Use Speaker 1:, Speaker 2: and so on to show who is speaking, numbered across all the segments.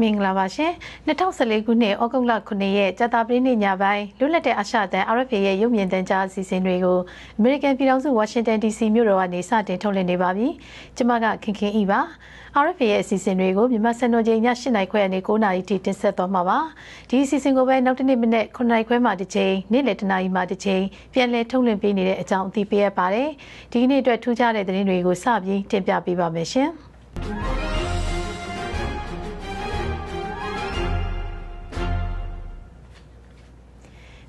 Speaker 1: မင်္ဂလာပါရှင်2014ခုနှစ်ဩဂုတ်လ9ရက်ကြာသပတေးနေ့ညပိုင်းလွတ်လပ်တဲ့အာရှတန် RFA ရဲ့ရုပ်မြင်သံကြားအစီအစဉ်တွေကိုအမေရိကန်ပြည်ထောင်စုဝါရှင်တန် DC မြို့တော်ကနေစတင်ထုတ်လွှင့်နေပါပြီ။ကျွန်မကခင်ခင်ဤပါ။ RFA ရဲ့အစီအစဉ်တွေကိုမြန်မာစံတော်ချိန်ည8:00နာရီခွဲကနေ9:00နာရီထိတင်ဆက်သွားမှာပါ။ဒီအစီအစဉ်ကိုပဲနောက်တစ်နေ့မနေ့9:00နာရီခွဲမှတစ်ချိန်နေ့လယ်10:00နာရီမှတစ်ချိန်ပြန်လည်ထုတ်လွှင့်ပေးနေတဲ့အကြောင်းအသိပေးရပါတယ်။ဒီကနေ့အတွက်ထူးခြားတဲ့သတင်းတွေကိုစပြီးတင်ပြပေးပါမယ်ရှင်။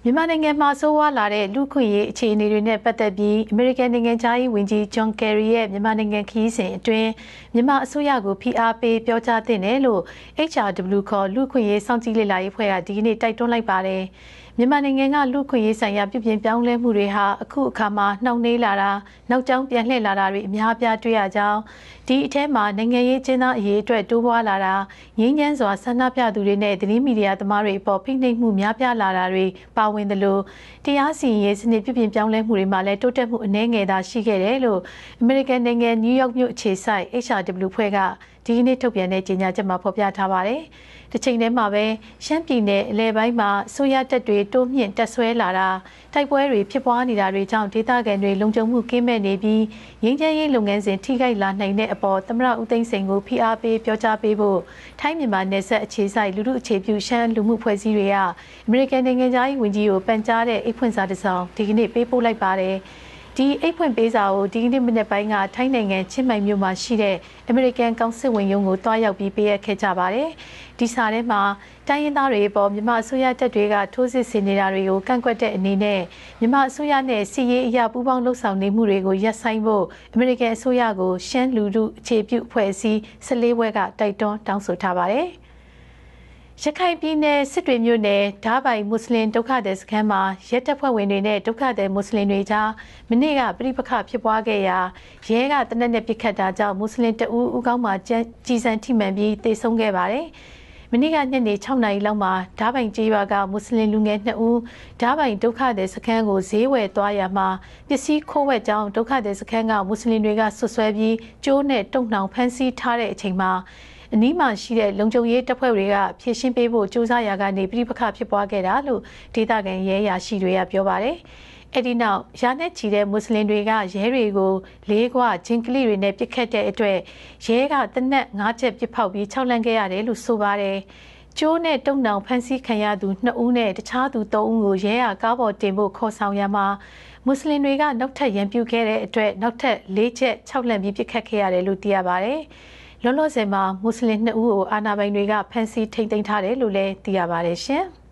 Speaker 1: မြန်မာနိုင်ငံမှာဆိုးဝါးလာတဲ့လူခွင့်ရေးအခြေအနေတွေနဲ့ပတ်သက်ပြီးအမေရိကန်နိုင်ငံသားရေးဝန်ကြီးဂျွန်ကယ်ရီရဲ့မြန်မာနိုင်ငံခရီးစဉ်အတွင်းမြန်မာအစိုးရကိုဖိအားပေးပြောကြားသင့်တယ်လို့ HRW ခေါ်လူခွင့်ရေးစောင့်ကြည့်လေ့လာရေးဖွဲ့ကဒီကနေ့တိုက်တွန်းလိုက်ပါတယ်။ မြန်မာနိုင်ငံကလူခွင့်ရေးဆိုင်ရာပြုပြင်ပြောင်းလဲမှုတွေဟာအခုအခါမှာနှောင့်နှေးလာတာနောက်ကျောင်းပြန်လှည့်လာတာတွေအများအပြားတွေ့ရကြောင်းဒီအထဲမှာနိုင်ငံရေးကျင်းသားအရေးအတွက်တိုးပွားလာတာငြင်းချမ်းစွာဆန္ဒပြသူတွေနဲ့သတင်းမီဒီယာသမားတွေအပေါ်ဖိနှိပ်မှုများပြားလာတာတွေပါဝင်တယ်လို့တရားစီရင်ရေးစနစ်ပြုပြင်ပြောင်းလဲမှုတွေမှာလည်းတိုးတက်မှုအနည်းငယ်သာရှိခဲ့တယ်လို့အမေရိကန်နိုင်ငံနယူးယောက်မြို့အခြေစိုက် HRW ဖွဲ့ကဒီကနေ့ထုတ်ပြန်တဲ့ကြေညာချက်မှာဖော်ပြထားပါတယ်။ တစ်ချိန်တည်းမှာပဲရှမ်းပြည်နယ်အလဲပိုင်းမှာဆိုရတက်တွေတိုးမြင့်တက်ဆွဲလာတာတိုက်ပွဲတွေဖြစ်ပွားနေတာတွေကြောင့်ဒေသခံတွေလုံခြုံမှုကင်းမဲ့နေပြီးငင်းချမ်းရေးလုပ်ငန်းစဉ်ထိခိုက်လာနိုင်တဲ့အပေါ်သမရဦးသိန်းစိန်ကိုဖိအားပေးပြောကြားပေးဖို့ထိုင်းမြန်မာနယ်စပ်အခြေစိုက်လူမှုအခြေပြုရှမ်းလူမှုဖွဲ့စည်းတွေကအမေရိကန်နိုင်ငံသားရေးဝန်ကြီးကိုပန်ကြားတဲ့အိတ်ဖွင့်စာတစ်စောင်ဒီကနေ့ပေးပို့လိုက်ပါတယ်။ ဒီအိတ်ဖွင့်ပေးစာကိုဒီကနေ့မနေ့ပိုင်းကထိုင်းနိုင်ငံချင်းမိုင်မြို့မှာရှိတဲ့အမေရိကန်ကောင်စစ်ဝင်ရုံးကိုတွားရောက်ပြီးပေးအပ်ခဲ့ကြပါတယ်။ဒီစာထဲမှာတိုင်းရင်းသားတွေပေါ်မြန်မာအစိုးရတပ်တွေကထိုးစစ်ဆင်နေတာတွေကိုကန့်ကွက်တဲ့အနေနဲ့မြန်မာအစိုးရနဲ့စီရေးအရာပူးပေါင်းလှုပ်ဆောင်နေမှုတွေကိုရပ်ဆိုင်းဖို့အမေရိကန်အစိုးရကိုရှမ်းလူထုအခြေပြုအဖွဲ့အစည်း14ဘွဲကတိုက်တွန်းတောင်းဆိုထားပါတယ်။ ရခိုင်ပြည်နယ်စစ်တွေမြို့နယ်ဓားပိုင်မွတ်စလင်ဒုက္ခသည်စခန်းမှာရဲတပ်ဖွဲ့ဝင်တွေနဲ့ဒုက္ခသည်မွတ်စလင်တွေကြားမနေ့ကပြိပခဖြစ်ပွားခဲ့ရာရဲကတနက်နဲ့ပစ်ခတ်တာကြောင့်မွတ်စလင်တအူးဦးကောင်းမှာကြီးစံထိမှန်ပြီးတေဆုံးခဲ့ပါတယ်။မနေ့ကညနေ6နာရီလောက်မှာဓားပိုင်ကျေးရွာကမွတ်စလင်လူငယ်2ဦးဓားပိုင်ဒုက္ခသည်စခန်းကိုဈေးဝယ်သွားရမှာပစ္စည်းခိုးဝက်ကြောင်းဒုက္ခသည်စခန်းကမွတ်စလင်တွေကဆွဆွဲပြီးကျိုးနဲ့တုံနှောင်ဖမ်းဆီးထားတဲ့အချိန်မှာ အနီးမှာရှိတဲ့လုံခြုံရေးတပ်ဖွဲ့တွေကဖြည့်ရှင်းပေးဖို့စူးစမ်းရာကနေပြိပခဖြစ်ပွားခဲ့တာလို့ဒေသခံရဲရရှိတွေကပြောပါတယ်။အဲ့ဒီနောက်ရာနဲ့ချီတဲ့မွတ်စလင်တွေကရဲတွေကိုလေးကွာဂျင်ကလီတွေနဲ့ပြစ်ခတ်တဲ့အတွက်ရဲကတနက်၅ချက်ပြစ်ဖောက်ပြီး၆လန့်ခဲ့ရတယ်လို့ဆိုပါတယ်။ကျိုးနဲ့တုံနောင်ဖမ်းဆီးခံရသူ2ဦးနဲ့တခြားသူ3ဦးကိုရဲကကားပေါ်တင်ဖို့ခေါ်ဆောင်ရမှာမွတ်စလင်တွေကနောက်ထပ်ရန်ပြုခဲ့တဲ့အတွက်နောက်ထပ်၄ချက်၆လန့်ပြီးပြစ်ခတ်ခဲ့ရတယ်လို့သိရပါ တယ်။လောလောဆယ်မှာမွတ်စလင်2ဦးကိုအာဏာပိုင်တွေကဖမ်းဆီးထိန်းသိမ်းထားတယ်လို့လည်းသိရပါတယ်ရှင်။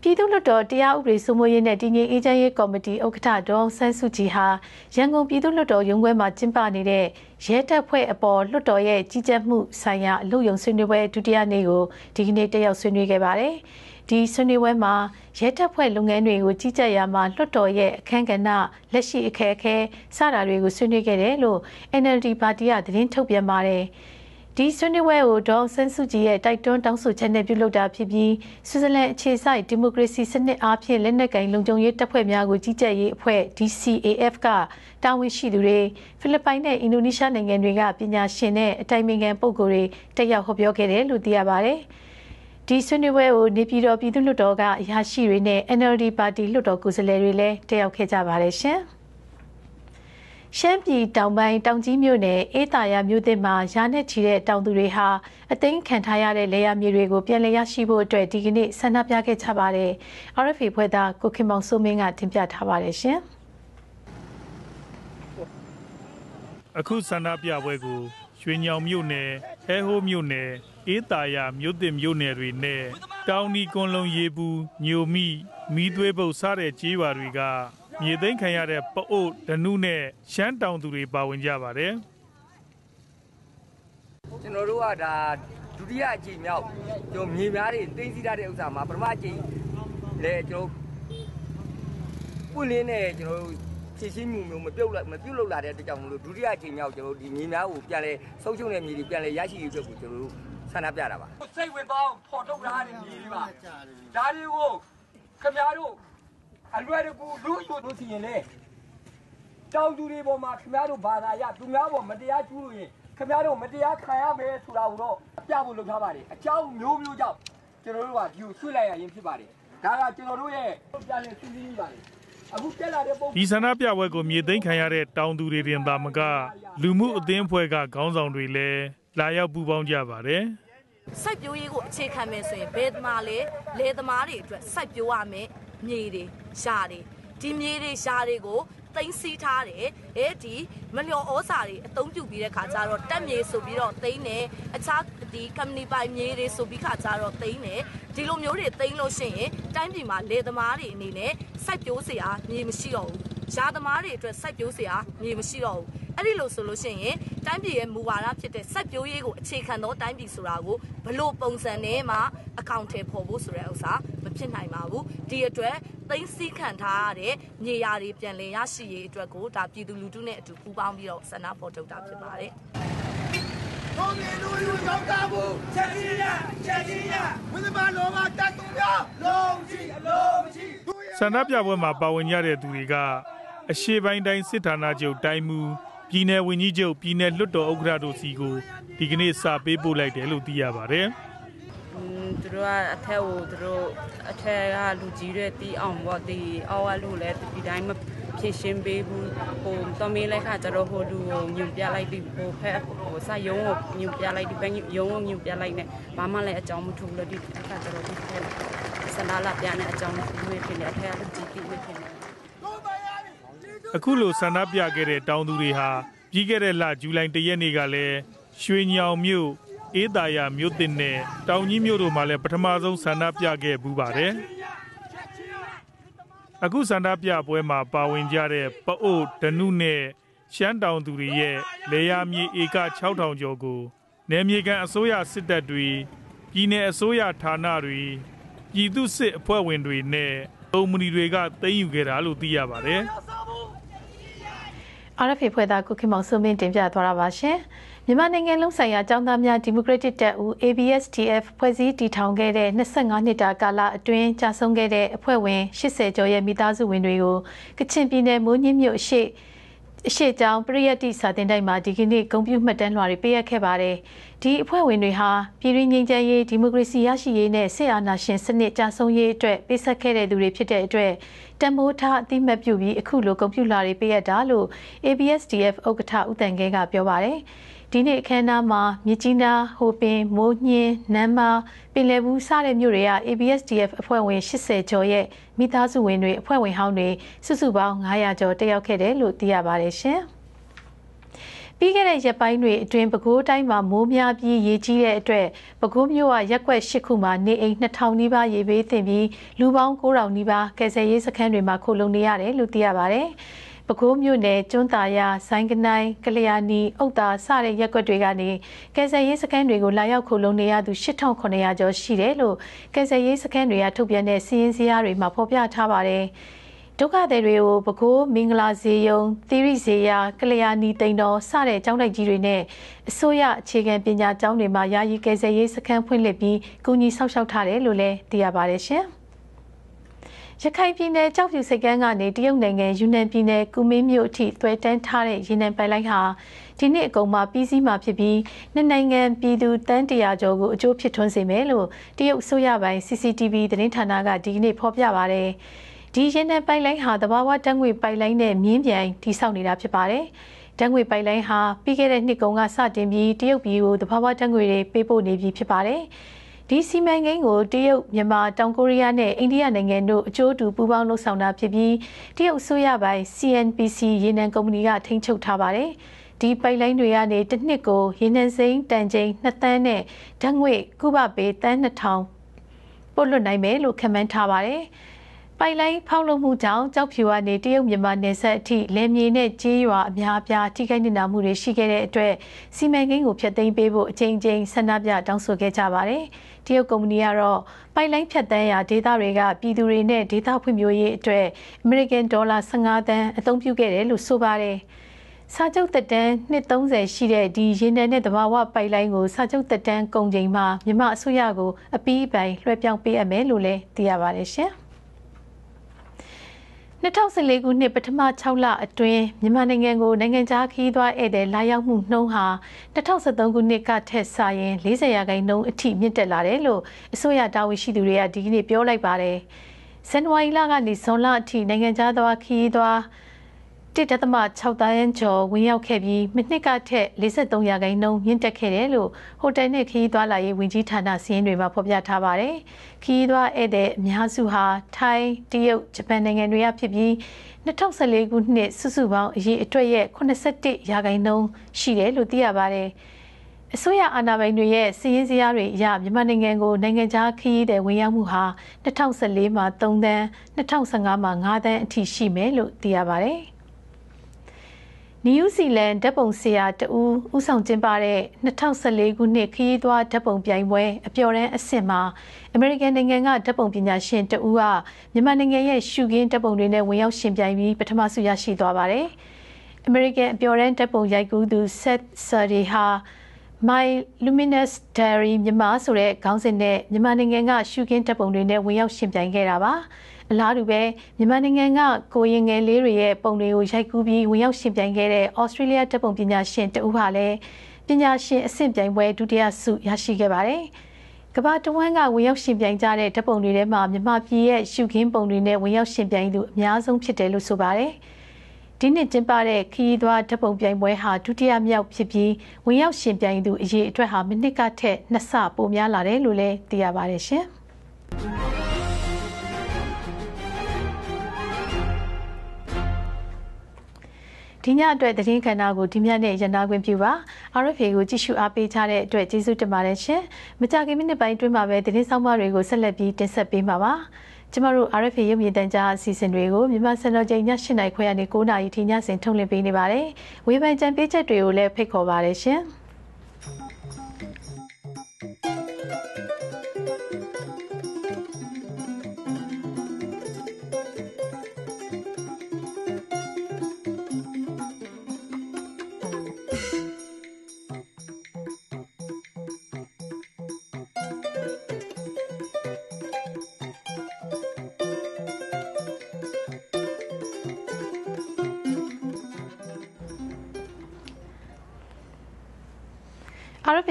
Speaker 1: ပြည်သူ့လွှတ်တော်တရားဥပဒေစိုးမိုးရေးနဲ့တည်ငြိမ်အေးချမ်းရေးကော်မတီဥက္ကဋ္ဌဒေါ်ဆန်းစုကြည်ဟာရန်ကုန်ပြည်သူ့လွှတ်တော်ရုံးခွဲမှာကျင်းပနေတဲ့ရဲတပ်ဖွဲ့အပေါ်လွှတ်တော်ရဲ့ကြီးကြပ်မှုဆိုင်ရာအလို့ယုံဆွေးနွေးပွဲဒုတိယနေ့ကိုဒီကနေ့တက်ရောက်ဆွေးနွေးခဲ့ပါတယ်။ ဒီဆွေးနွေးပွဲမှာရဲတပ်ဖွဲ့လုပ်ငန်းတွေကိုကြီးကြပ်ရမှာလွှတ်တော်ရဲ့အခမ်းကဏ္ဍလက်ရှိအခက်အခဲစတာတွေကိုဆွေးနွေးခဲ့တယ်လို့ NLD ပါတီကသတင်းထုတ်ပြန်ပါတယ်ဒီဆွေးနွေးပွဲကိုဒေါ်ဆန်းစုကြည်ရဲ့တိုက်တွန်းတောင်းဆိုချက်နဲ့ပြုလုပ်တာဖြစ်ပြီးဆွစ်ဇာလန်အခြေစိုက်ဒီမိုကရေစီစနစ်အားဖြင့်လက်နက်ကင်လုံခြုံရေးတပ်ဖွဲ့များကိုကြီးကြပ်ရေးအဖွဲ့ DCAF ကတာဝန်ရှိသူတွေဖိလစ်ပိုင်နဲ့အင်ဒိုနီးရှားနိုင်ငံတွေကပညာရှင်နဲ့အတိုင်ပင်ခံပုဂ္ဂိုလ်တွေတက်ရောက်ဟောပြောခဲ့တယ်လို့သိရပါတယ်။ ဒီဆွေးနွေးပွဲကိုနေပြည်တော်ပြည်သူ့လွှတ်တော်ကအရာရှိတွေနဲ့ NLD ပါတီလွှတ်တော်ကိုယ်စားလှယ်တွေလည်းတက်ရောက်ခဲ့ကြပါတယ်ရှင်။ရှမ်းပြည်တောင်ပိုင်းတောင်ကြီးမြို့နယ်အေးတာယာမြို့သစ်မှာရာနဲ့ချီတဲ့တောင်သူတွေဟာအသိမ်းခံထားရတဲ့လေယာမြေတွေကိုပြန်လည်ရရှိဖို့အတွက်ဒီကနေ့ဆန္ဒပြခဲ့ကြပါတယ်။ RFA ဖွဲ့သားကိုခင်မောင်စိုးမင်းကတင်ပြထားပါတယ်ရှင်။
Speaker 2: အခုဆန္ဒပြပွဲကို ရွှေညောင်မြို့နယ်ဟဲဟိုးမြို့နယ်အေးတာယာမြို့သစ်မြို့နယ်တွေနဲ့တောင်နီကွန်လုံရေပူညိုမိမီးသွေးပုတ်စတဲ့ကြေးရွာတွေကမြေသိမ်းခံရတဲ့ပအို့ဒနုနဲ့ရှမ်းတောင်သူတွေပါဝင်ကြပါတယ်
Speaker 3: ကျွန်တော်တို့ကဒါဒုတိယအကြိမ်မြောက်ကျွန်တော်မြေများတွေတင်းစီထားတဲ့ဥစ္စာမှာပထမအကြိမ်လေကျွန်တော်ပွင့်လင်းနဲ့ကျွန်တော် ဖြည့်ရှင်းမှုမျိုးမပြုတ်မပြုတ်လောက်လာတဲ့အတွက်ကြောင့်မလို့ဒုတိယအကြိမ်မြောက်ကျွန်တော်ဒီမြေများကိုပြန်လဲဆုံးရှုံးတဲ့မြေတွေပြန်လဲရရှိရေးအတွက်ကိုကျွန်တော်တို့ဆန္ဒပြတာပါ
Speaker 4: စိတ်ဝင်ပေါင်းဖော်ထုတ်ထားတဲ့မြေတွေပါဒါတွေကိုခင်ဗျားတို့အလွယ်တကူလူယူလို့စီရင်လေတောင်သူတွေပေါ်မှာခင်ဗျားတို့ဘာသာရသူများပေါ်မတရားကျူးလို့ရင်ခင်ဗျားတို့မတရားခံရမယ်ဆိုတာကိုတော့ပြဖို့လုပ်ထားပါတယ်အကြောင်းမျိုးမျိုးကြောင့်ကျွန်တော်တို့ကဒီကိုဆွလိုက်ရရင်ဖြစ်ပါတယ်ဒါကကျွန်တော်တို့ရဲ့ပြန်လည်စီးစီးပါတယ်အခုတက်လာတဲ့ပုံ
Speaker 2: ဒီဆန္ဒပြပွဲကိုမြေသိမ်းခံရတဲ့တောင်သူတွေတင်သာမက လူမှုအသင်းအဖွဲ့ကခေါင်းဆောင်တွေလည်းလာရောက်ပူးပေါင်းကြပါတယ်
Speaker 5: စိုက်ပျိုးရေးကိုအခြေခံမယ်ဆိုရင်ဘယ်သမားလဲလယ်သမားတွေအတွက်စိုက်ပျိုးရမယ်မြေတွေရှာတွေဒီမြေတွေရှာတွေကိုသိမ်းစီးထားတယ်အဲဒီမလျော်ဩစာတွေအသုံးပြုပြီးတဲ့ခါကျတော့တက်မြေဆိုပြီးတော့သိမ်းတယ်အခြား ဒီ company ပိုင်မြေတွေဆိုပြီးခါကျတော့သိမ်းတယ်ဒီလိုမျိုးတွေသိမ်းလို့ရှိရင်တိုင်းပြည်မှာလယ်သမားတွေအနေနဲ့စိုက်ပျိုးစရာမြေမရှိတော့ဘူးရာသမားတွေအတွက်စိုက်ပျိုးစရာမြေမရှိတော့ဘူးအဲ့ဒီလိုဆိုလို့ရှိရင်တိုင်းပြည်ရဲ့မူဝါဒဖြစ်တဲ့စိုက်ပျိုးရေးကိုအခြေခံသောတိုင်းပြည်ဆိုတာကိုဘလို့ပုံစံနဲ့မှအကောင့်ထဲပေါ်ဖို့ဆိုတဲ့ဥစ္စာမဖြစ်နိုင်ပါဘူးဒီအတွက်သိမ်းစည်းခံထားရတဲ့မြေယာတွေပြန်လည်ရရှိရေးအတွက်ကိုဒါပြည်သူလူထုနဲ့အတူပူးပေါင်းပြီးတော့ဆန္ဒဖော်ထုတ်တာဖြစ်ပါတယ်
Speaker 6: တော်မြေလူလူရောက်တာဘူးချက်ချင်းရချက်ချင်းရဝိသမာလောဘတတ်သူများလုံးချီအလုံးချီ
Speaker 2: ဆန္ဒပြပွဲမှာပါဝင်ကြတဲ့သူတွေကအရှေ့ပိုင်းတိုင်းစစ်ဌာနချုပ်တိုင်းမူပြည်내ဝန်ကြီးချုပ်ပြည်내လွှတ်တော်ဥက္ကဋ္ဌတို့စီကိုဒီကနေ့စာပေးပို့လိုက်တယ်လို့သိရပါတယ်
Speaker 7: อืมသူတို့ကအထက်ကိုသူတို့အထက်ကလူကြီးတွေတီးအောင်ပေါ့ဒီအောက်ကလူလည်းဒီတိုင်းမဖြည့်ရှင်းပေးဘူးဟိုတော်မင်းလည်းခါကျတော့ဟိုလူကိုညွန်ပြလိုက်ပြီးဟိုဖက် ဟိုစရုံးကိုညွန်ပြလိုက်ဒီဘက်ရုံးကိုညွန်ပြလိုက်နဲ့ဘာမှလည်းအကြောင်းမထူလို့ဒီအခါကျတော့ဒီဖက်စန္ဒလာပြတဲ့အကြောင်းတွေဖြစ်နေအထက်ကလူကြီးတီးနေဖြစ်နေ
Speaker 2: အခုလိုဆန္ဒပြခဲ့တဲ့တောင်သူတွေဟာပြီးခဲ့တဲ့လဇူလိုင်၁ရက်နေ့ကလည်းရွှေညောင်မြို့အေးတာယာမြို့တင်နဲ့တောင်ကြီးမြို့တို့မှာလည်းပထမဆုံးဆန္ဒပြခဲ့ဘူးပါတယ်အခုဆန္ဒပြပွဲမှာပါဝင်ကြတဲ့ပအို့ဒနုနဲ့ ရှမ်းတောင်သူတွေရဲ့လေယာမြေဧက6000ကျော်ကိုနယ်မြေကန်အစိုးရစစ်တပ်တွေပြည်내အစိုးရဌာနတွေပြည်သူစစ်အဖွဲ့ဝင်တွေနဲ့ကုမ္ပဏီတွေကသိမ်းယူခဲ့တာလို့သိရပါတယ်
Speaker 1: RFA ဖွဲ့သားကုခင်မောင်စုမင်းတင်ပြသွားတာပါရှင်မြန်မာနိုင်ငံလုံးဆိုင်ရာចောင်းသားများဒီမိုကရက်တစ်တပ်ဦး ABSDF ဖွဲ့စည်းတည်ထောင်ခဲ့တဲ့25နှစ်တာကာလအတွင်းကြာဆုံးခဲ့တဲ့အဖွဲ့ဝင်80ကျော်ရဲ့မိသားစုဝင်တွေကိုကချင်ပြည်နယ်မိုးညင်းမြို့ရှိ အရှိကျောင်းပရိယတ်တိစာတင်တိုက်မှာဒီကနေ့ဂုံပြူမှတ်တမ်းလွှာတွေပေးအပ်ခဲ့ပါတယ်။ဒီအဖွဲ့ဝင်တွေဟာပြည်တွင်းငြိမ်းချမ်းရေးဒီမိုကရေစီရရှိရေးနဲ့စစ်အာဏာရှင်စနစ်ကြာဆုံးရေးအတွက်ပေးဆက်ခဲ့တဲ့သူတွေဖြစ်တဲ့အတွက်တံမိုးထားအသိမှတ်ပြုပြီးအခုလိုဂုံပြူလွှာတွေပေးအပ်တာလို့ ABSDF ဥက္ကဋ္ဌဦးတန်ခဲကပြောပါတယ်။ ဒီနေ့အခမ်းအနားမှာမြကြီးနားဟိုပင်မိုးညင်းနမ်းမာပင်လယ်ဘူးစတဲ့မြို့တွေက ABSDF အဖွဲ့ဝင်80ကျော်ရဲ့မိသားစုဝင်တွေအဖွဲ့ဝင်ဟောင်းတွေစုစုပေါင်း900ကျော်တက်ရောက်ခဲ့တယ်လို့သိရပါတယ်ရှင်။ပြီးခဲ့တဲ့ရက်ပိုင်းတွေအတွင်းပဲခူးတိုင်းမှာမိုးများပြီးရေကြီးတဲ့အတွက်ပဲခူးမြို့ကရက်ွက်၈ခုမှာနေအိမ်2000နီးပါးရေဘေးသင့်ပြီးလူပေါင်း9000နီးပါးကယ်ဆယ်ရေးစခန်းတွေမှာခိုလုံနေရတယ်လို့သိရပါတယ်။ ပဲခူးမြို့နယ်ကျွန်းတာရဆိုင်းကနိုင်းကလျာဏီအုတ်တာစတဲ့ရက်ွက်တွေကနေကယ်ဆယ်ရေးစခန်းတွေကိုလာရောက်ခိုလုံနေရသူ8900ကျော်ရှိတယ်လို့ကယ်ဆယ်ရေးစခန်းတွေကထုတ်ပြန်တဲ့စီးရင်စရာတွေမှာဖော်ပြထားပါတယ်။ဒုက္ခသည်တွေကိုပဲခူးမင်္ဂလာဇေယုံသီရိဇေယကလျာဏီတိန်တော်စတဲ့ကျောင်းတိုက်ကြီးတွေနဲ့အစိုးရအခြေခံပညာကျောင်းတွေမှာယာယီကယ်ဆယ်ရေးစခန်းဖွင့်လှစ်ပြီးကူညီဆောက်ရှောက်ထားတယ်လို့လည်းသိရပါတယ်ရှင်။ ရခိုင်ပြည်နယ်ကြောက်ဖြူစိတ်ကမ်းကနေတရုတ်နိုင်ငံယူနန်ပြည်နယ်ကူမင်းမြို့အထိသွဲတန်းထားတဲ့ရေနံပိုင်လိုင်းဟာဒီနှစ်အကုန်မှာပြီးစီးမှာဖြစ်ပြီးနှစ်နိုင်ငံပြည်သူတန်းတရာကျော်ကိုအကျိုးဖြစ်ထွန်းစေမယ်လို့တရုတ်အစိုးရပိုင်း CCTV သတင်းဌာနကဒီကနေ့ဖော်ပြပါရတယ်။ဒီရေနံပိုင်လိုင်းဟာတဘာဝတန်းငွေပိုင်လိုင်းနဲ့မြင်းပြိုင်တိစောက်နေတာဖြစ်ပါတယ်။တန်းငွေပိုင်လိုင်းဟာပြီးခဲ့တဲ့နှစ်ကုန်ကစတင်ပြီးတရုတ်ပြည်ကိုတဘာဝတန်းငွေတွေပေးပို့နေပြီဖြစ်ပါတယ်။ ဒီစီမံကိန်းကိုတရုတ်မြန်မာတောင်ကိုရီးယားနဲ့အိန္ဒိယနိုင်ငံတို့အကျိုးတူပူးပေါင်းလှုပ်ဆောင်တာဖြစ်ပြီးတရုတ်အစိုးရပိုင်း CNPC ရေနံကုမ္ပဏီကထိန်းချုပ်ထားပါတယ်။ဒီပိုက်လိုင်းတွေကနေတစ်နှစ်ကိုရေနံစိမ်းတန်ချိန်2တန်းနဲ့ဓာတ်ငွေကုဘပေတန်း2000ပို့လွတ်နိုင်မယ်လို့ခန့်မှန်းထားပါတယ်။ ပိုင်လိုင်းဖောက်လုပ်မှုကြောင့်ကြောက်ဖြူကနေတရုတ်မြန်မာနယ်စပ်အထိလယ်မြေနဲ့ကြေးရွာအများအပြားထိခိုက်နေတာမှုတွေရှိခဲ့တဲ့အတွက်စီမံကိန်းကိုဖျက်သိမ်းပေးဖို့အချိန်ချင်းဆန္ဒပြတောင်းဆိုခဲ့ကြပါတယ်။တရုတ်ကုမ္ပဏီကတော့ပိုင်လိုင်းဖြတ်တန်းရာဒေသတွေကပြည်သူတွေနဲ့ဒေသဖွံ့ဖြိုးရေးအတွက်အမေရိကန်ဒေါ်လာ15သန်းအသုံးပြုခဲ့တယ်လို့ဆိုပါတယ်။စာချုပ်တက်တန်း230ရှိတဲ့ဒီရေနံနဲ့တဘာဝပိုက်လိုင်းကိုစာချုပ်တက်တန်းကုန်ချိန်မှာမြန်မာအစိုးရကိုအပီးပိုင်လွှဲပြောင်းပေးအပ်မယ်လို့လည်းသိရပါတယ်ရှင်။ 2014ခုနှစ်ပထမ6လအတွင်းမြန်မာနိုင်ငံကိုနိုင်ငံခြားခီးသွားဧည့်သည်လာရောက်မှုနှုန်းဟာ2013ခုနှစ်ကထက်စာရင်40ရာခိုင်နှုန်းအထိမြင့်တက်လာတယ်လို့အစိုးရတာဝန်ရှိသူတွေကဒီကနေ့ပြောလိုက်ပါတယ်။ဇန်နဝါရီလကနေဇွန်လအထိနိုင်ငံခြားသွားခီးသွား 1.6တန်းကျော်ဝင်ရောက်ခဲ့ပြီးမိနှစ်ကထက်53ရာခိုင်နှုန်းမြင့်တက်ခဲ့တယ်လို့ဟိုတယ်နဲ့ခီးသွားလာရေးဝန်ကြီးဌာနစီးရင်တွေမှာဖော်ပြထားပါတယ်။ခီးသွားဧည့်သည်အများစုဟာထိုင်း၊တရုတ်၊ဂျပန်နိုင်ငံတွေကဖြစ်ပြီး2014ခုနှစ်စုစုပေါင်းအရေးအတွက်ရဲ့81ရာခိုင်နှုန်းရှိတယ်လို့သိရပါတယ်။အစိုးရအာဏာပိုင်တွေရဲ့စီးရင်စရာတွေအရမြန်မာနိုင်ငံကိုနိုင်ငံခြားခရီးသည်ဝင်ရောက်မှုဟာ2014မှာ3တန်း2015မှာ5တန်းအထိရှိမယ်လို့သိရပါတယ်။ နယူးဇီလန်ဓာတ်ပုံဆရာတဦးဦးဆောင်ကျင်းပတဲ့2014ခုနှစ်ခရီးသွားဓာတ်ပုံပြိုင်ပွဲအပျော်တမ်းအဆင့်မှာအမေရိကန်နိုင်ငံကဓာတ်ပုံပညာရှင်တဦးကမြန်မာနိုင်ငံရဲ့ရှုခင်းဓာတ်ပုံတွေနဲ့ဝင်ရောက်ရှင်ပြိုင်ပြီးပထမဆုရရှိသွားပါတယ်။အမေရိကန်အပျော်တမ်းဓာတ်ပုံရိုက်ကူးသူ Seth Sardi ဟာ My Luminous Diary မြန်မာဆိုတဲ့ခေါင်းစဉ်နဲ့မြန်မာနိုင်ငံကရှုခင်းဓာတ်ပုံတွေနဲ့ဝင်ရောက်ရှင်ပြိုင်ခဲ့တာပါ။ အလားတူပဲမြန်မာနိုင်ငံကကိုရင်ငယ်လေးတွေရဲ့ပုံတွေကိုရိုက်ကူးပြီးဝင်ရောက်ရှင်ပြိုင်ခဲ့တဲ့ဩစတြေးလျတပ်ပုံပညာရှင်တဦးဟာလည်းပညာရှင်အဆင့်ပြိုင်ပွဲဒုတိယဆုရရှိခဲ့ပါတယ်။ကမ္ဘာတဝန်းကဝင်ရောက်ရှင်ပြိုင်ကြတဲ့ဓာတ်ပုံတွေထဲမှာမြန်မာပြည်ရဲ့ရှုခင်းပုံတွေနဲ့ဝင်ရောက်ရှင်ပြိုင်သူအများဆုံးဖြစ်တယ်လို့ဆိုပါတယ်။ဒီနှစ်ကျင်းပတဲ့ခီးသွွားဓာတ်ပုံပြိုင်ပွဲဟာဒုတိယမြောက်ဖြစ်ပြီးဝင်ရောက်ရှင်ပြိုင်သူအရေးအတွက်ဟာမိနစ်ကထက်နှစ်ဆပိုများလာတယ်လို့လည်းသိရပါတယ်ရှင်။ ဒီညအတွက်သတင်းခန္ဓာကိုဒီညနဲ့ရန်နာခွင့်ပြုပါ RFA ကိုကြည့်ရှုအားပေးကြတဲ့အတွက်ကျေးဇူးတင်ပါတယ်ရှင်မကြခင်မိနစ်ပိုင်းအတွင်းမှာပဲသတင်းဆောင်မတွေကိုဆက်လက်ပြီးတင်ဆက်ပေးမှာပါကျမတို့ RFA ရုပ်မြင်သံကြားအစီအစဉ်တွေကိုမြန်မာစံတော်ချိန်ည7:00နာရီခွဲကနေ9:00နာရီထိညစဉ်ထုတ်လွှင့်ပေးနေပါတယ်ဝေဖန်ကြံပေးချက်တွေကိုလည်းဖိတ်ခေါ်ပါတယ်ရှင်။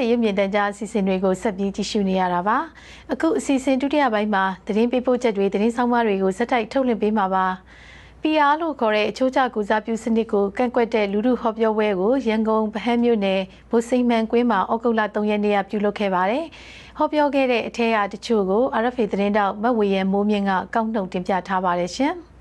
Speaker 1: ရုပ်မြင်သံကြားအစီအစဉ်တွေကိုဆက်ပြီးကြည့်ရှုနေရတာပါအခုအစီအစဉ်ဒုတိယပိုင်းမှာသတင်းပေးပို့ချက်တွေသတင်းဆောင်မတွေကိုစက်တိုက်ထုတ်လွှင့်ပေးမှာပါ PR လို့ခေါ်တဲ့အချိုးကျကူစားပြုစနစ်ကိုကန့်ကွက်တဲ့လူမှုဟောပြောပွဲကိုရန်ကုန်ဗဟန်းမြို့နယ်ဗိုလ်စိန်မှန်ကွင်းမှာဩဂုတ်လ3ရက်နေ့ကပြုလုပ်ခဲ့ပါတယ်။ဟောပြောခဲ့တဲ့အထက်အတချို့ကို RFA သတင်းတောက်မတ်ဝေရန်မိုးမြင့်ကကောက်နှုတ်တင်ပြထားပါတယ်ရှင်။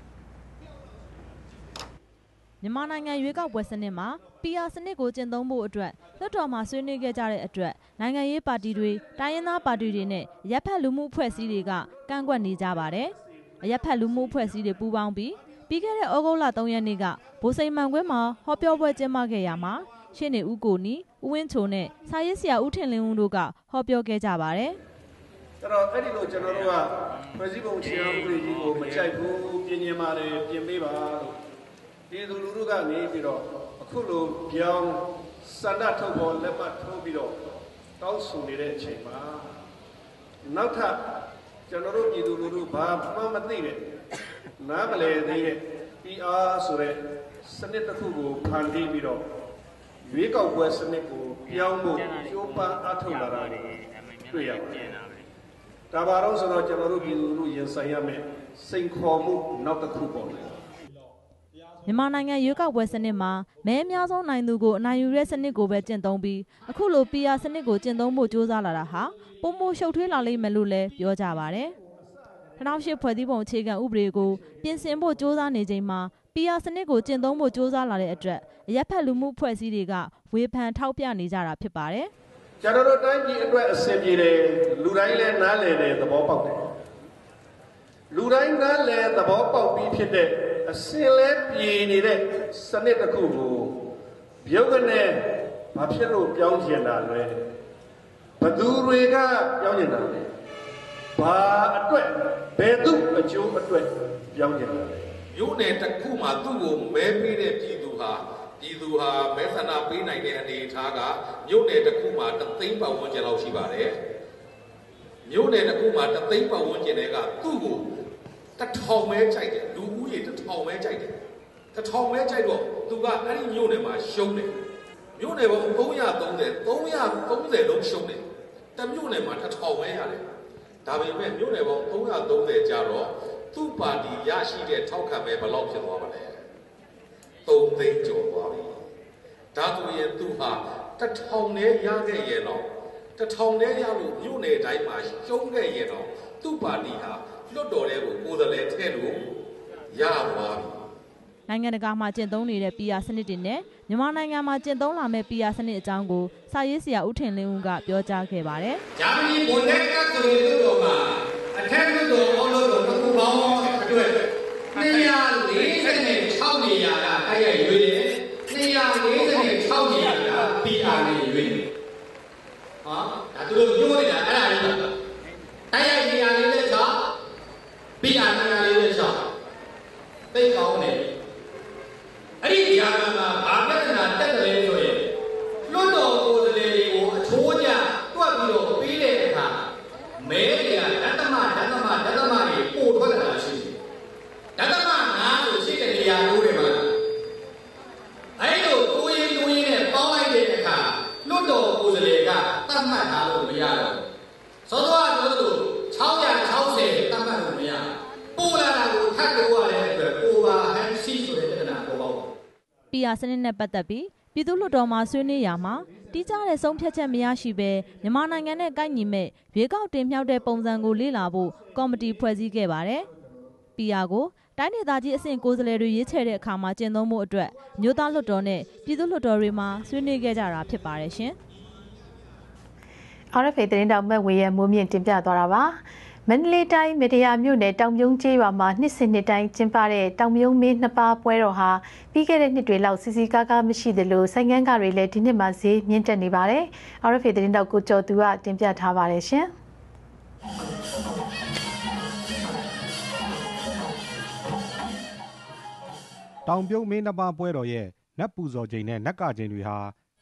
Speaker 8: မြန်မာနိုင်ငံရွေးကောက်ပွဲစနစ်မှာ PR စနစ်ကိုကျင့်သုံးဖို့အတွက်လွှတ်တော်မှာဆွေးနွေးခဲ့ကြတဲ့အတွက်နိုင်ငံရေးပါတီတွေတိုင်းရင်းသားပါတီတွေနဲ့ရပ်ဖက်လူမှုအဖွဲ့အစည်းတွေကကန့်ကွက်နေကြပါတယ်။အရပ်ဖက်လူမှုအဖွဲ့အစည်းတွေပူးပေါင်းပြီးပြီးခဲ့တဲ့ဩဂုတ်လ3ရက်နေ့ကဗိုလ်စိန်မှန်ကွင်းမှာဟောပြောပွဲကျင်းပခဲ့ရမှာရှင်းနေဦးကိုနီဦးဝင်းချိုနဲ့စာရေးဆရာဦးထင်လင်းဦးတို့ကဟောပြောခဲ့ကြပါတယ်။
Speaker 9: အဲ့တော့အဲ့ဒီလိုကျွန်တော်တို့ကဖွဲ့စည်းပုံခြေအောင်ဥပဒေကြီးကိုမကြိုက်ဘူးပြင်ញင်ပါတယ်ပြင်ပေးပါလို့ပြည်သူလူထုကနေပြီးတော့ အခုလိုပြောင်းစန္ဒထုတ်ပေါ်လက်မှတ်ထိုးပြီးတော့တောင်းဆိုနေတဲ့အချိန်မှာနောက်ထပ်ကျွန်တော်တို့ပြည်သူလူထုဘာမှမသိတဲ့နားမလည်သေးတဲ့ PR ဆိုတဲ့စနစ်တစ်ခုကိုဖန်တီးပြီးတော့ရွေးကောက်ပွဲစနစ်ကိုပြောင်းဖို့ကြိုးပမ်းအထောက်လာတာတွေ့ရပါတယ်။ဒါပါတော့ဆိုတော့ကျွန်တော်တို့ပြည်သူလူထုရင်ဆိုင်ရမယ်စိန်ခေါ်မှုနောက်တစ်ခုပေါ့လေ။
Speaker 8: မြန်မာနိုင်ငံရွေးကောက်ပွဲစနစ်မှာမဲအများဆုံးနိုင်သူကိုအနိုင်ယူတဲ့စနစ်ကိုပဲကျင့်သုံးပြီးအခုလို PR စနစ်ကိုကျင့်သုံးဖို့ကြိုးစားလာတာဟာပုံမရှုပ်ထွေးလာလိမ့်မယ်လို့လည်းပြောကြပါဗျ။2008ဖွဲ့စည်းပုံအခြေခံဥပဒေကိုပြင်ဆင်ဖို့ကြိုးစားနေချိန်မှာ PR စနစ်ကိုကျင့်သုံးဖို့ကြိုးစားလာတဲ့အတွက်အရက်ဖက်လူမှုဖွဲ့စည်းတွေကဝေဖန်ထောက်ပြနေကြတာဖြစ်ပါတယ်။
Speaker 9: ကျွန်တော်တို့တိုင်းပြည်အတွက်အဆင်ပြေတယ်လူတိုင်းလည်းနားလည်တယ်သဘောပေါက်တယ်။ လူတိုင်းနားလည်သဘောပေါက်ပြီးဖြစ်တဲ့အစင်လဲပြေနေတဲ့စနစ်တစ်ခုကိုပြုတ်ကနေဘာဖြစ်လို့ပြောင်းကျင်တာလဲဘသူတွေကပြောင်းကျင်တာလဲဘာအတွက်ဘယ်သူအကျိုးအတွက်ပြောင်းကျင်တာလဲ
Speaker 10: မြို့နယ်တစ်ခုမှာသူ့ကိုမဲပေးတဲ့ပြည်သူဟာပြည်သူဟာမဲဆန္ဒပေးနိုင်တဲ့အနေအထားကမြို့နယ်တစ်ခုမှာတသိန်းပတ်ဝန်းကျင်လောက်ရှိပါတယ်မြို့နယ်တစ်ခုမှာတသိန်းပတ်ဝန်းကျင်တွေကသူ့ကို တစ်ထောင်ပဲကြိုက်တယ်လူဦးရေတစ်ထောင်ပဲကြိုက်တယ်တစ်ထောင်ပဲကြိုက်တော့သူကအဲ့ဒီမြို့နယ်မှာရှုံးတယ်မြို့နယ်ပေါင်း330 330လုံးရှုံးတယ်တမြို့နယ်မှာတစ်ထောင်ပဲရတယ်ဒါပေမဲ့မြို့နယ်ပေါင်း330ကျတော့သူ့ပါတီရရှိတဲ့ထောက်ခံမဲဘယ်လောက်ဖြစ်သွားပါလဲ3သိန်းကျော်သွားပြီဒါဆိုရင်သူဟာတစ်ထောင်နဲ့ရခဲ့ရဲ့တော့တစ်ထောင်နဲ့ရလို့မြို့နယ်တိုင်းမှာရှုံးခဲ့ရဲ့တော့သူ့ပါတီဟာ လွတ်တော်တဲ့ကိုကိုယ်စားလှယ်ထည့်လို့ရသွားပြီ
Speaker 8: နိုင်ငံတကာမှာကျင့်သုံးနေတဲ့ PR စနစ်တွေနဲ့မြန်မာနိုင်ငံမှာကျင့်သုံးလာမဲ့ PR စနစ်အကြောင်းကိုစာရေးဆရာဦးထင်လင်းဦးကပြောကြားခဲ့ပါတယ်
Speaker 11: ဂျာမနီဘွန်ဒက်ကဆိုရင်တို့တော်မှာအထက်တို့တော်အောက်တို့တော်တစ်ခုပေါင်းအတွက်246နေရာကတိုက်ရိုက်ရွေးတယ်246နေရာက PR နဲ့ရွေးတယ်ဟောဒါသူတို့ပြောနေတာအဲ့ဒါကြီးပါတိုက်ရိုက်နေရာလေးနဲ့6 PR နေရာလေးနဲ့6သိကောင်းတယ်အဲ့ဒီနေရာမှာဘာပြဿနာတက်တယ်ဆိုရင်လွတ်တော်ကိုယ်စားလှယ်တွေကိုအချိုးကျတွက်ပြီးတော့ပြီးတဲ့အခါမဲတွေကဓတ္တမဓတ္တမဓတ္တမတွေပို့ထွက်လာတာရှိတယ်ဓတ္တမ9လို့ရှိတဲ့နေရာတို့တွေမှာအဲ့လိုကိုရင်ကိုရင်နဲ့ပေါင်းလိုက်တဲ့အခါလွတ်တော်ကိုယ်စားလှယ်ကတတ်မှတ်ထားလို့မရတော့ဘူးသောသောပြောသလို660တတ်မှတ်လို့မရပို့လာတာကိုထပ်ပြောရတဲ့အတွက်ကိုပါဟန်စီဆိုတဲ့ပြဿနာပေါ်ပေါက်
Speaker 8: PR စ နစ်နဲ့ပတ်သက်ပြီးပြည်သူ့လွှတ်တော်မှာဆွေးနွေးရာမှာတိကျတဲ့ဆုံးဖြတ်ချက်မရရှိဘဲမြန်မာနိုင်ငံနဲ့ကိုက်ညီမဲ့ရွေးကောက်တင်မြှောက်တဲ့ပုံစံကိုလေ့လာဖို့ကော်မတီဖွဲ့စည်းခဲ့ပါတယ်။ PR ကိုတိုင်းဒေသကြီးအဆင့်ကိုယ်စားလှယ်တွေရွေးချယ်တဲ့အခါမှာကျင့်သုံးမှုအတွက်မြို့သားလွှတ်တော်နဲ့ပြည်သူ့လွှတ်တော်တွေမှာဆွေးနွေးခဲ့ကြတာဖြစ်ပါတယ်ရှင်။
Speaker 1: RFA သတင်းတောင်မက်ဝေရဲ့မိုးမြင့်တင်ပြသွားတာပါ မန္တလေးတိုင်းမေတ္တရာမြို့နယ်တောင်ပြုံးကျေးရွာမှာနှစ်စဉ်နှစ်တိုင်းကျင်းပတဲ့တောင်ပြုံးမင်းနှစ်ပါးပွဲတော်ဟာပြီးခဲ့တဲ့နှစ်တွေလောက်စီစီကားကားမရှိသလိုဆိုင်ငန်းကတွေလည်းဒီနှစ်မှာဈေးမြင့်တက်နေပါတယ် RFA သတင်းတောက်ကိုကျော်သူကတင်ပြထားပါတယ်ရှင်။
Speaker 12: တောင်ပြုံးမင်းနှစ်ပါးပွဲတော်ရဲ့နတ်ပူဇော်ချိန်နဲ့နတ်ကချိန်တွေဟာ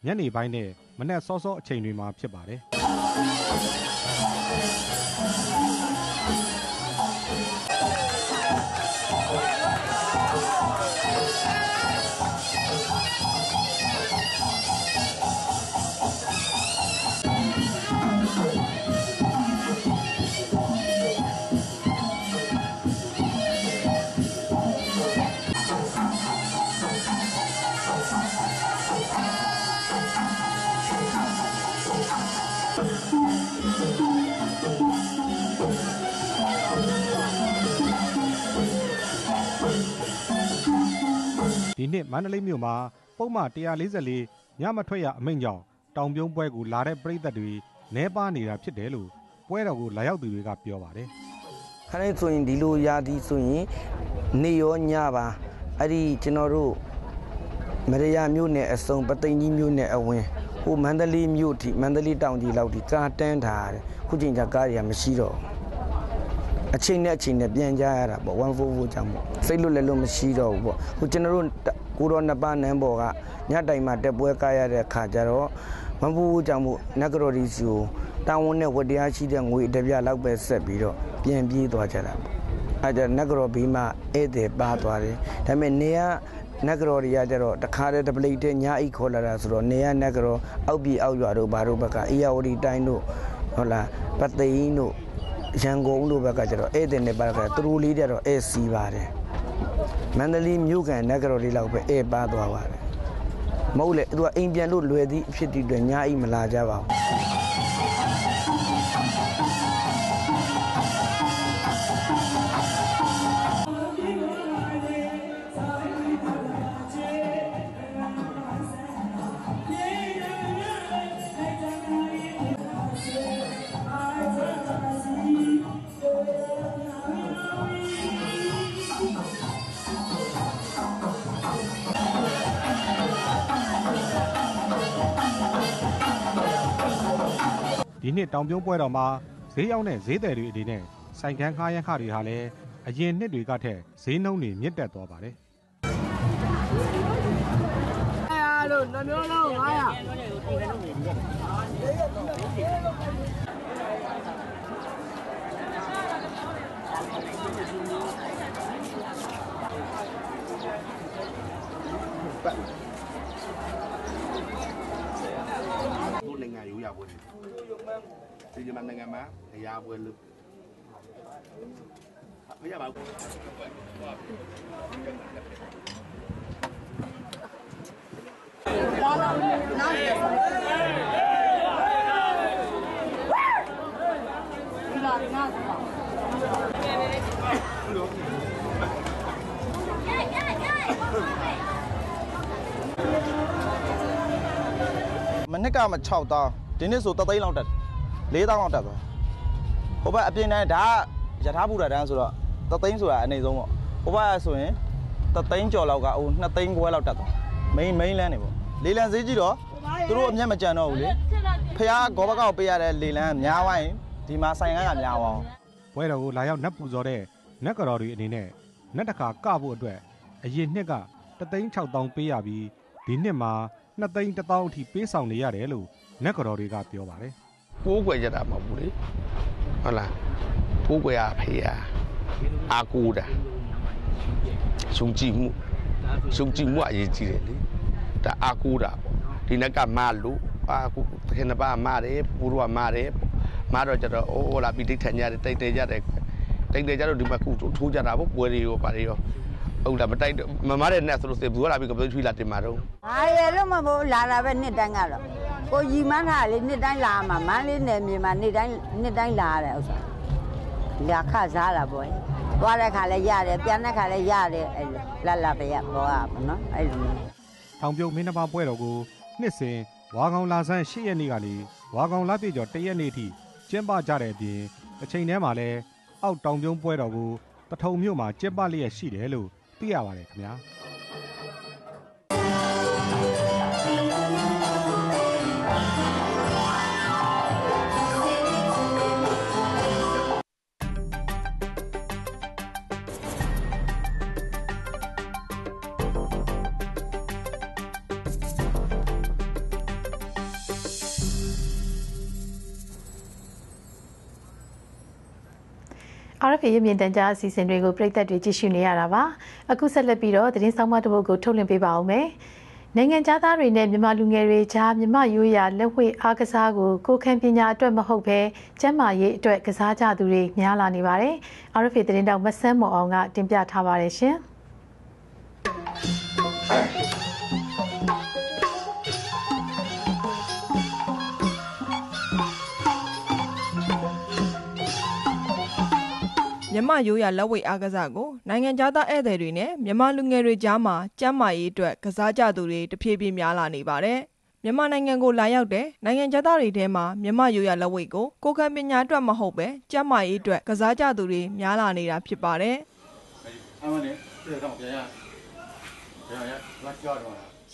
Speaker 12: ညနေပိုင်းနဲ့မနက်စောစောအချိန်တွေမှာဖြစ်ပါတယ် မန္တလေးမြို့မှာ ပုံမှန်144ညမထွက်ရအမိန့်ကြောင့် တောင်ပြုံးပွဲကိုလာတဲ့ပြည်သက်တွေနဲပါနေတာဖြစ်တယ်လို့ ပွဲတော်ကို လာရောက်သူတွေက ပြောပါတယ်
Speaker 13: ခါတိုင်းဆိုရင် ဒီလိုရာသီဆိုရင် နေရောညပါ အဲ့ဒီကျွန်တော်တို့မရရမြို့နယ်အစုံပသိမ်ကြီးမြို့နယ်အဝင် ဟိုမန္တလေးမြို့ထိ မန္တလေးတောင်ကြီးလောက်ထိ ကားတန်းထားတယ် ခုချိန်ကျ ကားတွေကမရှိတော့ဘူး အချိန်နဲ့အချိန်နဲ့ ပြန်ကြရတာပေါ့ 144 ကြောင့်ပေါ့ စိတ်လွတ်လည်းလို့မရှိတော့ဘူးပေါ့ဟိုကျွန်တော်တို့ ကိုတော်နှစ်ပါးနန်းပေါ်ကညတိုင်မှာတက်ပွဲကားရတဲ့ခါကျတော့မပူဘူးကြောင့်မို့နဂရော်ဒီစီကိုတာဝန်နဲ့ဝတရားရှိတဲ့ငွေအတပြလောက်ပဲဆက်ပြီးတော့ပြန်ပြေးသွားကြတာပေါ့အဲဒါနဂရော်ဘေးမှာဧည့်သည်ပါသွားတယ်ဒါပေမဲ့နေကနဂရော်တွေကကျတော့တခါတည်းတပလိတ်တဲ့ညာအိတ်ခေါ်လာတာဆိုတော့နေရနဂရော်အောက်ပြည်အောက်ရွာတို့ဘာတို့ဘက်ကအေယာဝတီတိုင်းတို့ဟုတ်လားပသိန်းတို့ရန်ကုန်တို့ဘက်ကကျတော့ဧည့်သည်နဲ့ပါကြသူတို့လေးတွေကတော့ဧည့်စီးပါတယ် မန္တလေးမြို့ကန်နဂရော်လေးလောက်ပဲဧည့်ပါသွားပါတယ်မဟုတ်လေသူကအိမ်ပြန်လို့လွယ်သည့်အဖြစ်ဒီအတွက်ညာအိတ်မလာကြပါဘူး
Speaker 12: ဒီနှစ်တောင်ပြုံးပွဲတော်မှာဈေးရောက်တဲ့ဈေးသည်တွေအနေနဲ့ဆိုင်ကန်းခါးရန်ခတွေဟာလည်းအရင်နှစ်တွေကထက်ဈေးနှုန်းတွေမြင့်တက်သွားပါတယ်
Speaker 6: အဲ့လိုနှမျိုးလုံး900
Speaker 9: ပတ်ဘူး။တို့နိုင်ငံရိုးရပွဲ
Speaker 14: pinjaman dengan mah ya boleh Bây giờ bảo mình hết cả mà chào ta, đến đây số ta tay lòng đất. 4000လောက်တက်သွားဟိုဘက်အပြင်တိုင်းဒါကယထာဘူတာတန်းဆိုတော့သသိန်းဆိုတာအနေဆုံးပေါ့ဟိုဘက်ကဆိုရင်သသိန်းကျော်လောက်ကဟို2သိန်းခွဲလောက်တက်သွား main main လမ်းနေပေါ့လေလံဈေးကြီးတော့သူတို့အမျက်မကြံတော့ဘူးလေဖះကောဘကောက်ပေးရတဲ့လေလံများဝိုင်းဒီမှာဆိုင်ကားကများအောင်
Speaker 12: ဘွဲတော်ကိုလာရောက်နှက်ပူဇော်တဲ့နက်ကြတော်တွေအနေနဲ့နက်တခါကဖို့အတွက်အရင်နှစ်က36000ပေးရပြီးဒီနှစ်မှာ23000အထိပေးဆောင်နေရတယ်လို့နက်ကြတော်တွေကပြောပါတယ်
Speaker 9: ကိုးကွယ်ကြတာမဟုတ်ဘူးလေဟုတ်လားကိုးကွယ်ရဖေးရအာကူတာရှုံကြည့်မှုရှုံကြည့်မှုအရေးကြီးတယ်လေဒါအာကူတာပေါ့ဒီနက်ကမလို့အာကူတခင်နပါမတယ်ပူရောမတယ်မတော့ကြတော့အိုးလာပြီးတိတ်ထန်ကြတယ်တိတ်တယ်ကြတယ်တိတ်တယ်ကြတော့ဒီမှာခုထိုးကြတာပေါ့ပွဲတွေရောပါတွေရောဟုတ်လားမတိုက်မမတဲ့နဲ့ဆိုလို့စေဘူးလာပြီးကပထွေးလာတင်မှာတော့
Speaker 15: အားရလို့မဟုတ်လာတာပဲနှစ်တိုင်းကတော့ ကိုရီမန်းထားလေနှစ်တိုင်းလာမှာမန်းလေးနယ်မြေမှာနှစ်တိုင်းနှစ်တိုင်းလာရတယ်ဥစ္စာလာခစားတာပေါ့သွားတဲ့ခါလဲရတယ်ပြန်တဲ့ခါလဲရတယ်အဲ့လိုလာလာပဲရပေါ်ရပါနော်အဲ့လိုမျိုး
Speaker 12: ထောင်ပြုတ်မင်းတစ်ပါးပွဲတော်ကိုနှစ်စဉ်ဝါကောင်လာဆန်း၈ရက်နေ့ကနေဝါကောင်လပြည့်ကျော်၁ရက်နေ့ထိကျင်းပကြတဲ့အပြင်တစ်ချိန်တည်းမှာလည်းအောက်တောင်ပြုံးပွဲတော်ကိုတထုံမြို့မှာကျင်းပလျက်ရှိတယ်လို့သိရပါတယ်ခင်ဗျာ
Speaker 1: RFA ရမြင့်တန်ကြားအစီအစဉ်တွေကိုပြည်သက်တွေကြည့်ရှုနေရတာပါအခုဆက်လက်ပြီးတော့သတင်းဆောင်မတစ်ပုဒ်ကိုထုတ်လွှင့်ပေးပါဦးမယ်နိုင်ငံသားတွေနဲ့မြန်မာလူငယ်တွေကြားမြန်မာရိုးရာလက်ဝှေ့အားကစားကိုကိုခံပညာအတွက်မဟုတ်ဘဲကျန်းမာရေးအတွက်ကစားကြသူတွေများလာနေပါတယ် RFA သတင်းတောက်မဆန်းမော်အောင်ကတင်ပြထားပါတယ်ရှင်
Speaker 16: မြမရိုးရလက်ဝိတ်အားကစားကို နိုင်ငံသားဧည့်သည်တွေနဲ့ မြန်မာလူငယ်တွေကြားမှာ ကျန်းမာရေးအတွက် ကစားကြသူတွေ တဖြည်းဖြည်းများလာနေပါတယ်။မြန်မာနိုင်ငံကို လာရောက်တဲ့ နိုင်ငံသားတွေထဲမှာ မြမရိုးရလက်ဝိတ်ကို ကိုယ်ခံပညာအတွက် မဟုတ်ပဲကျန်းမာရေးအတွက် ကစားကြသူတွေ များလာနေတာဖြစ်ပါတယ်။
Speaker 17: အမနဲ့ပြေတော့ပြန်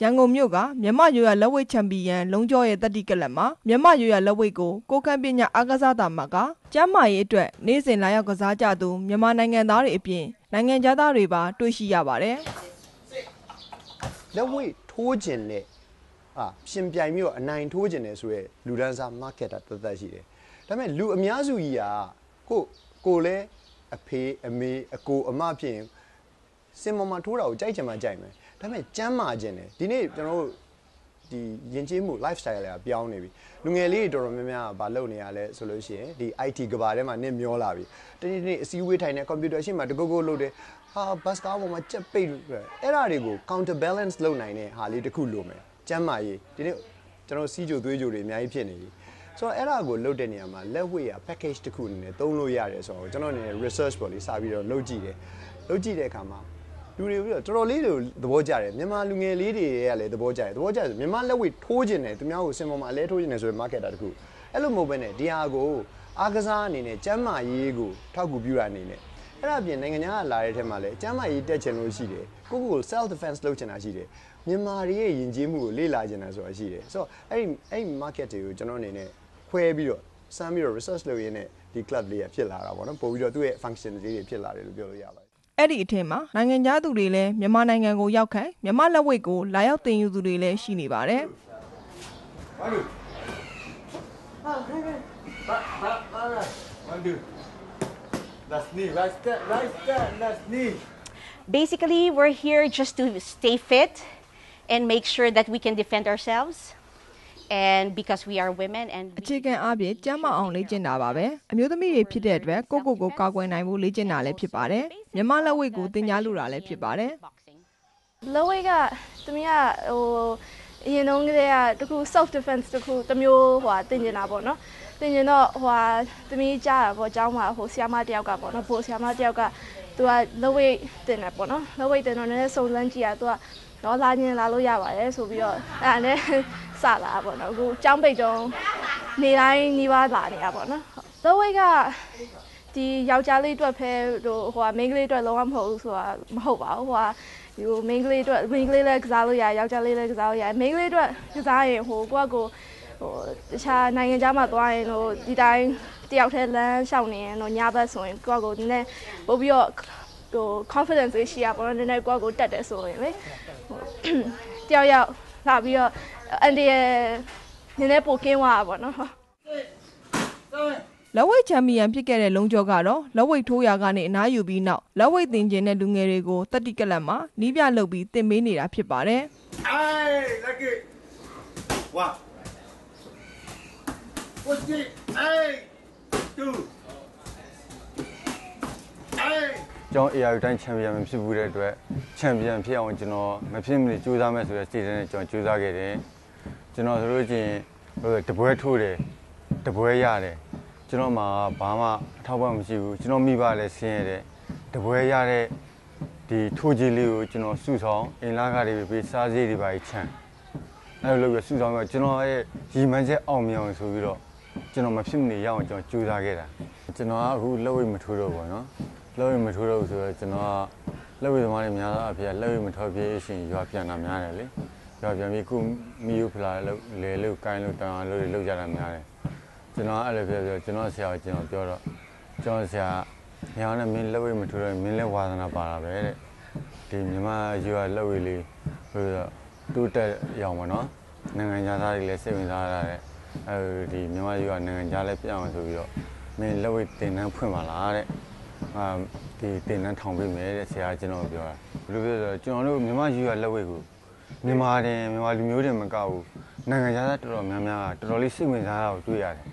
Speaker 17: ရပြန်ရလာကြောက်တော့
Speaker 16: ရန်ကုန်မြို့ကမြန်မာရိုးရလက်ဝိတ်ချန်ပီယံလုံးကျော်ရဲ့တက်တိကလပ်မှာမြန်မာရိုးရလက်ဝိတ်ကိုကိုကန့်ပညာအားကစားတာမှာကကျမ်းမာရေးအတွက်နေ့စဉ်လာရောက်ကစားကြသူမြန်မာနိုင်ငံသားတွေအပြင်နိုင်ငံသားတွေပါတွေ့ရှိရပါတယ်
Speaker 18: လက်ဝိတ်ထိုးခြင်းနဲ့အာရှင်ပြိုင်ပြီးတော့အနိုင်ထိုးခြင်းနဲ့ဆိုရဲလူဒန်းစား market တာတသက်ရှိတယ်ဒါပေမဲ့လူအများစုကြီးကကိုကိုလည်းအဖေအမေအကိုအမဖြစ်ရင်စင်မမထိုးတာကိုကြိုက်ချင်မှကြိုက်မယ် ဒါပေမဲ့ကျမ်းမာခြင်းတယ်ဒီနေ့ကျွန်တော်တို့ဒီယဉ်ကျေးမှု lifestyle တွေကပြောင်းနေပြီလူငယ်လေးတွေတော်တော်များများကဘာလုပ်နေရလဲဆိုလို့ရှိရင်ဒီ IT ကဘာထဲမှာနစ်မျောလာပြီတနေ့နေ့အစည်းအဝေးထိုင်နေကွန်ပျူတာရှေ့မှာတကုတ်ကုတ်လုပ်တယ်ဟာဘတ်ကားပေါ်မှာကြက်ပိတ်လို့အဲ့ဒါတွေကို counter balance လုပ်နိုင်တဲ့ဟာလေးတစ်ခုလိုမယ်ကျမ်းမာရေးဒီနေ့ကျွန်တော်စီးကြိုသွေးကြိုတွေအများကြီးဖြစ်နေပြီဆိုတော့အဲ့ဒါကိုလုပ်တဲ့နေရာမှာလက်ဝဲရ package တစ်ခုအနေနဲ့သုံးလို့ရတယ်ဆိုတော့ကျွန်တော်အနေနဲ့ research ပေါ့လေစပြီးတော့လုပ်ကြည့်တယ်လုပ်ကြည့်တဲ့အခါမှာ လူတွေပြီးတော့တော်တော်လေးတွေသဘောကျတယ်မြန်မာလူငယ်လေးတွေကလည်းသဘောကျတယ်သဘောကျတယ်မြန်မာလက်ဝဲထိုးခြင်းတယ်သူများကိုစင်ပေါ်မှာအလဲထိုးခြင်းတယ်ဆိုရင် marketer တစ်ခုအဲ့လိုမဟုတ်ဘဲနဲ့ဒီဟာကိုအားကစားအနေနဲ့ကျမ်းမာရေးကိုထောက်ကူပြုတာအနေနဲ့အဲ့ဒါအပြင်နိုင်ငံခြားကလာတဲ့ထက်မှာလည်းကျမ်းမာရေးတက်ချင်လို့ရှိတယ်ကိုကိုကို self defense လုပ်ချင်တာရှိတယ်မြန်မာတွေရဲ့ယဉ်ကျေးမှုကိုလေ့လာချင်တာဆိုတာရှိတယ်ဆိုတော့အဲ့ဒီအဲ့ဒီ market တွေကိုကျွန်တော်အနေနဲ့ခွဲပြီးတော့စမ်းပြီးတော့ research လုပ်ရင်းနဲ့ဒီ club လေးကဖြစ်လာတာပေါ့နော်ပို့ပြီးတော့သူ့ရဲ့ function လေးတွေဖြစ်လာတယ်လို့ပြောလို့ရပါတယ်
Speaker 16: အဲ့ဒီအထင်မှာနိုင်ငံသားသူတွေလည်းမြန်မာနိုင်ငံကိုရောက်ခိုင်းမြန်မာလက်ဝိတ်ကိုလာရောက်တင်ယူသူတွေလည်းရှိနေပါတယ်
Speaker 17: One, two. Last knee, right step, right step, last knee.
Speaker 19: Basically, we're here just to stay fit and make sure that we can defend ourselves and because we are women and
Speaker 16: အခြေခံအားဖြင့်ကျမ်းမအောင်လေ့ကျင့်တာပါပဲအမျိုးသမီးတွေဖြစ်တဲ့အတွက်ကိုကိုကိုကာကွယ်နိုင်ဖို့လေ့ကျင့်တာလည်းဖြစ်ပါတယ်မြန်မာလက်ဝိတ်ကိုတင် जा လို့တာလည်းဖြစ်ပါတယ်
Speaker 20: လောဝိတ်ကသမီးကဟိုအရင်တုန်းကတည်းကတခု self defense တခုတစ်မျိုးဟိုတင်နေတာပေါ့နော်တင်ကျင်တော့ဟိုသမီးကြားတာပေါ့အเจ้าမှာဟိုဆီယာမတယောက်ကပေါ့နော်ဘိုဆီယာမတယောက်ကသူကလောဝိတ်တင်တယ်ပေါ့နော်လောဝိတ်တင်တော့နည်းနည်းစုံစမ်းကြည့်ရသူကတော့လာခြင်းလာလို့ရပါတယ်ဆိုပြီးတော့အဲ့ဒါနဲ့ စလာပေါ့နော်အခုចောင်းပိတ်တုံးနေတိုင်းနှီးပါးလာနေတာပေါ့နော်လောဝိတ်ကဒီယောက်ျားလေးအတွက်ဖဲဟိုဟိုမိန်းကလေးအတွက်လုံးဝမဟုတ်ဘူးဆိုတာမဟုတ်ပါဘူးဟိုဒီမိန်းကလေးအတွက်မိန်းကလေးလည်းကစားလို့ရယောက်ျားလေးလည်းကစားလို့ရမိန်းကလေးအတွက်ကစားရင်ဟိုကိုကကိုဟိုတခြားနိုင်ငံခြားမှာသွားရင်ဟိုဒီတိုင်းတယောက်တည်းလမ်းလျှောက်နေရင်တော့ညဘက်ဆိုရင်ကိုကကိုနည်းနည်းပို့ပြီးတော့ဟို confidence ရှိရပါတော့နည်းနည်းကိုကကိုတက်တယ်ဆိုရင်လေဟိုတယောက်ယောက်လာပြီးတော့ အန်ဒီရဲ့နည်းနည်းပိုကင်းသွားတာပေါ့နော်
Speaker 16: လက်ဝိတ်ချန်ပီယံဖြစ်ခဲ့တဲ့လုံးကျော်ကတော့လက်ဝိတ်ထိုးရာကနေအနားယူပြီးနောက်လက်ဝိတ်တင်ကျင်တဲ့လူငယ်တွေကိုတက်တိကလပ်မှာနီးပြလုပ်ပြီးတင်ပေးနေတာဖြစ်ပါတယ်။
Speaker 6: Hey, like it. One. What's it? Hey, two. Hey.
Speaker 21: ကျွန်တော် AR တိုင်းချန်ပီယံမဖြစ်ဘူးတဲ့အတွက်ချန်ပီယံဖြစ်အောင်ကျွန်တော်မဖြစ်မနေကြိုးစားမယ်ဆိုတဲ့စိတ်နဲ့ကျွန်တော်ကြိုးစားခဲ့တယ် ကျွန်တော်ဆိုလို့ချင်းဟိုတပွဲထိုးတယ်တပွဲရတယ်ကျွန်တော်မှာဘာမှအထောက်ပံ့မရှိဘူးကျွန်တော်မိဘလည်းဆင်းရဲတယ်တပွဲရတဲ့ဒီထိုးကြီးလေးကိုကျွန်တော်စုဆောင်အင်လာကားတွေပေးစားစည်းတွေပါချန်အဲ့လိုလုပ်ပြီးစုဆောင်ပြီးကျွန်တော်ရဲ့ရီမန်းချက်အောင်မြင်အောင်ဆိုပြီးတော့ကျွန်တော်မဖြစ်မနေရအောင်ကျွန်တော်ကြိုးစားခဲ့တာကျွန်တော်ကအခုလက်ဝိတ်မထိုးတော့ဘူးเนาะလက်ဝိတ်မထိုးတော့ဘူးဆိုတော့ကျွန်တော်ကလက်ဝိတ်သမားတွေများသောအဖြစ်လက်ဝိတ်မထိုးပြည့်ရှင်ရွာပြန်တာများတယ်လေ ရွာပြန်ပြီးခုမီယူဖလာလို့လေလို့ကိုင်းလို့တောင်အောင်လို့လုပ်ကြတာများတယ်ကျွန်တော်အဲ့လိုပြောပြောကျွန်တော်ဆရာကကျွန်တော်ပြောတော့ကျွန်တော်ဆရာညောင်းနဲ့မင်းလက်ဝိတ်မထိုးတော့မင်းလည်းဝါသနာပါတာပဲတဲ့ဒီမြမယူရလက်ဝိတ်လေးဟိုတူတက်ရောင်ပါနော်နိုင်ငံသားတွေလည်းစိတ်ဝင်စားရတဲ့အဲဒီမြမယူရနိုင်ငံသားလည်းပြအောင်ဆိုပြီးတော့မင်းလက်ဝိတ်တင်နှန်းဖွင့်ပါလားတဲ့အာဒီတင်နှန်းထောင်ပေးမယ်တဲ့ဆရာကျွန်တော်ပြောတာဘယ်လိုပြောဆိုကျွန်တော်တို့မြမယူရလက်ဝိတ်ကို မြန်မာတင်မြန်မာလူမျိုးတွေမကဘူးနိုင်ငံသားတော်တော်များများတော်တော်လေးစိတ်ဝင်စားတာကိုတွေ့ရတယ်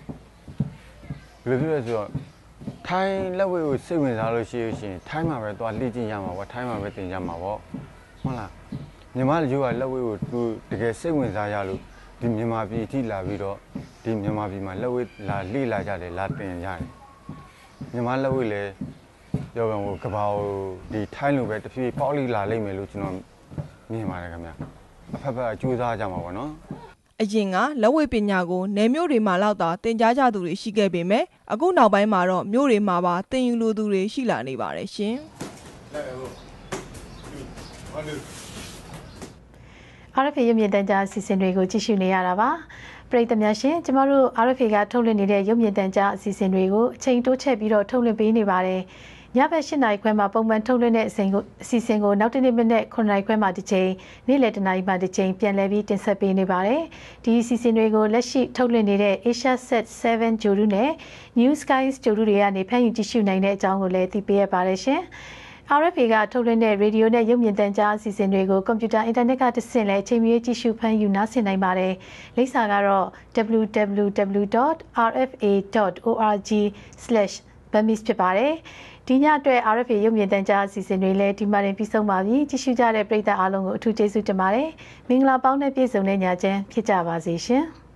Speaker 21: ဘယ်လိုပြောလဲဆိုတော့ထိုင်းလက်ဝဲကိုစိတ်ဝင်စားလို့ရှိရင်ထိုင်းမှာပဲသွားလေ့ကျင့်ရမှာပေါ့ထိုင်းမှာပဲသင်ကြမှာပေါ့ဟုတ်လားမြန်မာလူမျိုးကလက်ဝဲကိုသူတကယ်စိတ်ဝင်စားရလို့ဒီမြန်မာပြည်အထိလာပြီးတော့ဒီမြန်မာပြည်မှာလက်ဝဲလာလေ့လာကြတယ်လာသင်ကြတယ်မြန်မာလက်ဝဲလည်းပြောပြန်ဟိုကဘာဟိုဒီထိုင်းလိုပဲတဖြည်းဖြည်းပေါက်လိလာလိမ့်မယ်လို့ကျွန်တော်မြင်ပါတယ်ခင်ဗျ အဖက်ဖက်အကျိုးစားကြမှာပေါ့နော်
Speaker 16: အရင်ကလက်ဝဲပညာကိုနယ်မြို့တွေမှာလောက်သာသင်ကြားကြသူတွေရှိခဲ့ပေမဲ့အခုနောက်ပိုင်းမှာတော့မြို့တွေမှာပါသင်ယူလိုသူတွေရှိလာနေပါတယ်ရှင်။
Speaker 1: RFA ရုပ်မြင်သံကြားအစီအစဉ်တွေကိုကြည့်ရှုနေရတာပါပရိသတ်များရှင်ကျမတို့ RFA ကထုတ်လွှင့်နေတဲ့ရုပ်မြင်သံကြားအစီအစဉ်တွေကိုအချိန်တိုးချက်ပြီးတော့ထုတ်လွှင့်ပေးနေပါတယ် ညဘက်၈နာရီခွဲမှာပုံမှန်ထုတ်လွှင့်တဲ့အချိန်ကိုအစီအစဉ်ကိုနောက်တနေ့မနေ့9နာရီခွဲမှာတစ်ချိန်နေ့လယ်တနာရီမှာတစ်ချိန်ပြန်လည်ပြီးတင်ဆက်ပေးနေပါတယ်ဒီအစီအစဉ်တွေကိုလက်ရှိထုတ်လွှင့်နေတဲ့ Asia Set 7ဂျိုရူနဲ့ New Skies ဂျိုရူတွေကနေဖန်ယူကြည့်ရှုနိုင်တဲ့အကြောင်းကိုလည်းသိပေးရပါတယ်ရှင် RFA ကထုတ်လွှင့်တဲ့ရေဒီယိုနဲ့ရုပ်မြင်သံကြားအစီအစဉ်တွေကိုကွန်ပျူတာအင်တာနက်ကတဆင့်လည်းချိန်မီကြည့်ရှုဖန်ယူနားဆင်နိုင်ပါတယ်။လိပ်စာကတော့ www.rfa.org/burmese ဖြစ်ပါတယ်။ဒီညအတွက် RFA ရုပ်မြင်သံကြားအစီအစဉ်တွေလည်းဒီမှာတင်ပြီးဆုံးပါပြီ။ကြည့်ရှုကြတဲ့ပရိသတ်အားလုံးကိုအထူးကျေးဇူးတင်ပါတယ်။မင်္ဂလာပေါင်းနဲ့ပြည့်စုံတဲ့ညချမ်းဖြစ်ကြပါစေရှင်။